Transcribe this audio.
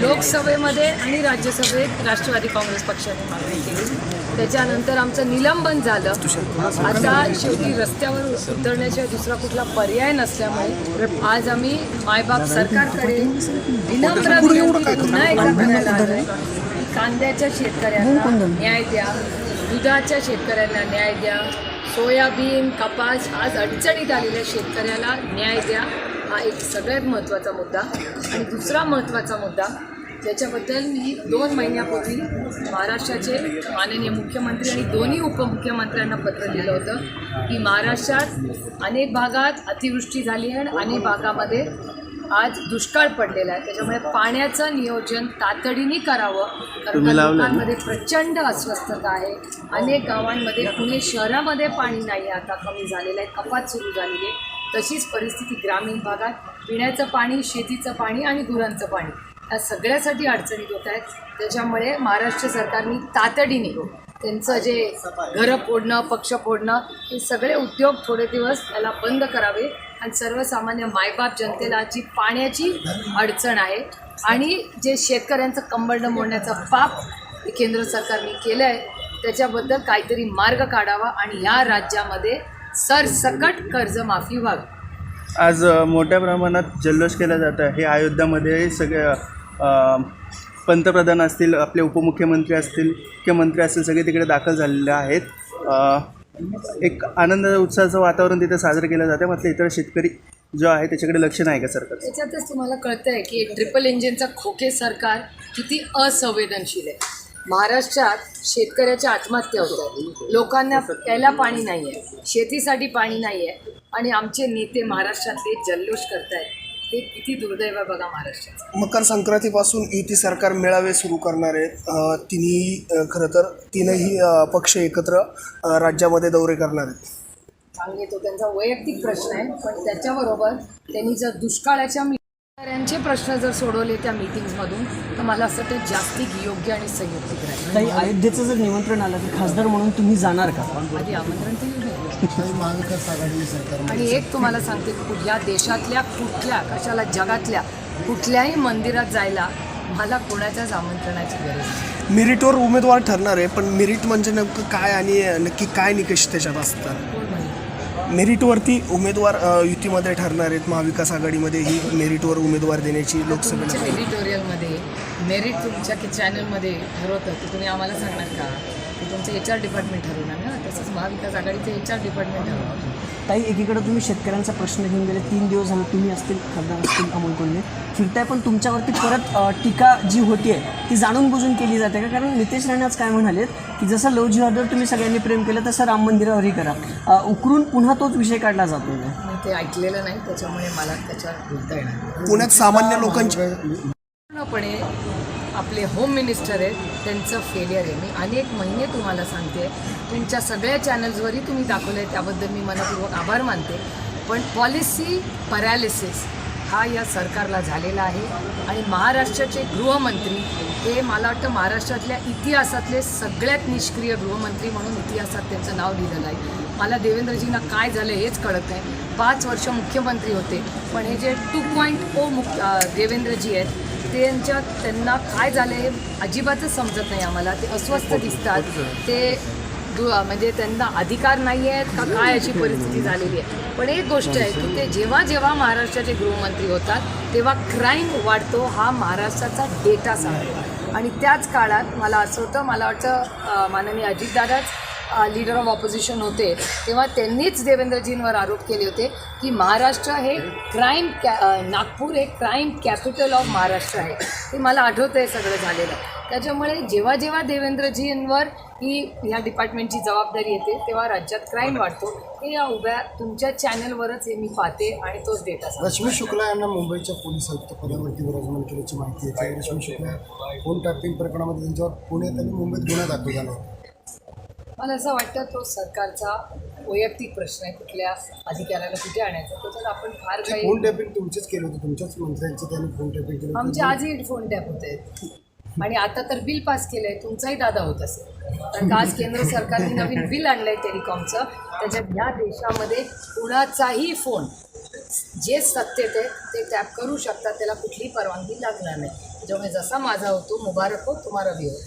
लोकसभेमध्ये आणि राज्यसभेत राष्ट्रवादी काँग्रेस पक्षाने मागणी केली. त्याच्यानंतर आमचं निलंबन झालं. आता शेवटी रस्त्यावर उतरण्याशिवाय दुसरा कुठला पर्याय नसल्यामुळे आज आम्ही मायबाप सरकारकडे विनम्र विनंती पुन्हा एकदा करायला आलोय. की कांद्याच्या शेतकऱ्यांना न्याय द्या. दुधाच्या शेतकऱ्यांना न्याय द्या. सोयाबीन कपास आज अडचणीत आलेल्या शेतकऱ्याला न्याय द्या. हा एक सगळ्यात महत्त्वाचा मुद्दा. आणि दुसरा महत्त्वाचा मुद्दा ज्याच्याबद्दल मी दोन महिन्यापूर्वी महाराष्ट्राचे माननीय मुख्यमंत्री आणि दोन्ही उपमुख्यमंत्र्यांना पत्र लिहिलं होतं की महाराष्ट्रात अनेक भागात अतिवृष्टी झाली आहे आणि अनेक भागामध्ये आज दुष्काळ पडलेला आहे. त्याच्यामुळे पाण्याचं नियोजन तातडीने करावं. कारण लोकांमध्ये प्रचंड अस्वस्थता आहे. अनेक गावांमध्ये पुणे शहरामध्ये पाणी नाही आहे आता कमी झालेलं आहे. कपात सुरू झालेली आहे. तशीच परिस्थिती ग्रामीण भागात. पिण्याचं पाणी शेतीचं पाणी आणि गुरांचं पाणी या सगळ्यासाठी अडचणीत होत आहेत. त्याच्यामुळे महाराष्ट्र सरकारने तातडीने त्यांचं जे घरं फोडणं पक्ष फोडणं हे सगळे उद्योग थोडे दिवस त्याला बंद करावे आणि सर्वसामान्य मायबाप जनतेला जी पाण्याची अडचण आहे आणि जे शेतकऱ्यांचं कंबळणं मोडण्याचा पाप हे केंद्र सरकारने केलं आहे त्याच्याबद्दल काहीतरी मार्ग काढावा आणि या राज्यामध्ये सरसकट कर्जमाफी व्हावी आज मोठ्या प्रमाणात जल्लोष केला जात आहे. अयोध्यामध्ये सगळे अ, पंतप्रधान असतील आपले उपमुख्यमंत्री असतील मुख्यमंत्री असतील सगळे तिकडे दाखल झालेले आहेत. एक आनंद उत्साहाचं वातावरण तिथे साजरं केलं जातं मात्र इतर शेतकरी जो आहे त्याच्याकडे लक्ष नाही का सरकार? त्याच्यातच तुम्हाला कळतं आहे की ट्रिपल इंजिनचा खोके सरकार किती असंवेदनशील आहे. महाराष्ट्रात शेतकऱ्याच्या आत्महत्या होत. आहेत लोकांना प्यायला पाणी नाही आहे शेतीसाठी पाणी नाही आहे आणि आमचे नेते महाराष्ट्रातले जल्लोष करतायत. हे किती दुर्दैव आहे बघा महाराष्ट्राचं. मकर संक्रांतीपासून युती सरकार मेळावे सुरू करणार आहेत. तिन्ही खरं तर तीनही पक्ष एकत्र राज्यामध्ये दौरे करणार आहेत. सांगे तो त्यांचा वैयक्तिक प्रश्न आहे पण त्याच्याबरोबर त्यांनी जर दुष्काळाच्या शेतकऱ्यांचे प्रश्न जर सोडवले त्या मीटिंग्समधून तर मला असं ते जास्तिक योग्य आणि संयुक्तिक राहील काही अयोध्येचं जर निमंत्रण आलं तर खासदार म्हणून तुम्ही जाणार का? आधी आमंत्रण. आणि एक तुम्हाला सांगते कु- या देशातल्या कुठल्या कशाला जगातल्या कुठल्याही मंदिरात जायला मला कोणाच्याच आमंत्रणाची गरज नाही. मेरिटवर उमेदवार ठरणार आहे पण मेरिट म्हणजे नेमकं काय आणि नक्की काय निकष त्याच्यात असतात? मेरिटवरती उमेदवार युतीमध्ये ठरणार आहेत. महाविकास आघाडीमध्ये ही मेरिटवर उमेदवार देण्याची एडिटोरियलमध्ये मेरिट तुमच्या की चॅनलमध्ये ठरवतं ते तुम्ही आम्हाला सांगणार का? तुमचं एच आर डिपार्टमेंट ठरवणार ना? तसंच महाविकास आघाडीचं एच आर डिपार्टमेंट ठरवणार. ताई एकीकडे तुम्ही शेतकऱ्यांचा प्रश्न घेऊन गेले तीन दिवस झाले तुम्ही असतील खासदार असतील अमोल कोल्हे. फिरताय पण तुमच्यावरती परत टीका जी होतीये ती जाणून बुजून केली जाते का? कारण नितेश राणे आज काय म्हणालेत की जसं लव जिहादवर तुम्ही सगळ्यांनी प्रेम केलं तसं राम मंदिरावरही करा. उकरून पुन्हा तोच विषय काढला जातो मी ते ऐकलेलं नाही त्याच्यामुळे मला त्याच्यावर बोलता येणार नाही. पुण्यात सामान्य लोकांची पूर्णपणे आपले होम मिनिस्टर आहेत त्यांचं फेलियर आहे. मी अनेक महिने तुम्हाला सांगते तुमच्या सगळ्या चॅनल्सवरही तुम्ही दाखवलं आहे त्याबद्दल मी मनपूर्वक आभार मानते. पण पॉलिसी पॅरालिसिस हा या सरकारला झालेला आहे आणि महाराष्ट्राचे गृहमंत्री हे मला वाटतं महाराष्ट्रातल्या इतिहासातले सगळ्यात निष्क्रिय गृहमंत्री म्हणून इतिहासात त्यांचं नाव लिहिलेलं आहे. मला देवेंद्रजींना काय झालं हेच कळत नाही. पाच वर्ष मुख्यमंत्री होते पण हे जे टू पॉईंट ओ मुख देवेंद्रजी आहेत त्यांच्या त्यांना काय झालं हे अजिबातच समजत नाही आम्हाला. ते अस्वस्थ दिसतात. ते म्हणजे त्यांना अधिकार नाही आहेत का काय अशी परिस्थिती झालेली आहे. पण एक गोष्ट आहे की ते जेव्हा जेव्हा महाराष्ट्राचे गृहमंत्री होतात तेव्हा क्राईम वाढतो हा महाराष्ट्राचा डेटा सांगतो आणि त्याच काळात मला असं होतं मला वाटतं माननीय अजितदादाच लीडर ऑफ ऑपोजिशन होते तेव्हा त्यांनीच देवेंद्रजींवर आरोप केले होते की महाराष्ट्र हे क्राईम कॅ नागपूर हे क्राईम कॅपिटल ऑफ महाराष्ट्र आहे. ते मला आठवतं आहे सगळं झालेलं. त्याच्यामुळे जेव्हा जेव्हा देवेंद्रजींवर ही ह्या डिपार्टमेंटची जबाबदारी येते तेव्हा राज्यात क्राईम वाढतो. हे या उभ्या तुमच्या चॅनलवरच हे मी पाहते आणि तोच डेटा रश्मी शुक्ला यांना मुंबईच्या पोलीस आयुक्त पदावरती विराजमान केल्याची माहिती येते. रश्मी शुक्ला फोन टॅपिंग प्रकरणामध्ये त्यांच्यावर पुण्यात आणि मुंबईत गुन्हा दाखल झाला होता. मला असं वाटतं तो सरकारचा वैयक्तिक प्रश्न आहे कुठल्या अधिकाऱ्याला कुठे आणायचा त्याच्यात आपण फार काही फोन टॅपिंग तुमचेच केलं होतं तुमच्याच मंत्र्यांचं त्यांनी फोन टॅपिंग केलं. आमचे आजही फोन टॅप होत. आहेत आणि आता तर बिल पास केलं आहे तुमचाही दादा होत असेल. कारण आज केंद्र सरकारने नवीन बिल आणलं आहे टेलिकॉमचं त्याच्यात या देशामध्ये कुणाचाही फोन जे सत्तेत आहे ते टॅप करू शकतात त्याला कुठलीही परवानगी लागणार नाही. त्याच्यामुळे जसा माझा होतो मुबारक हो तुम्हाला भी हो.